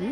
ಹ್ಞೂ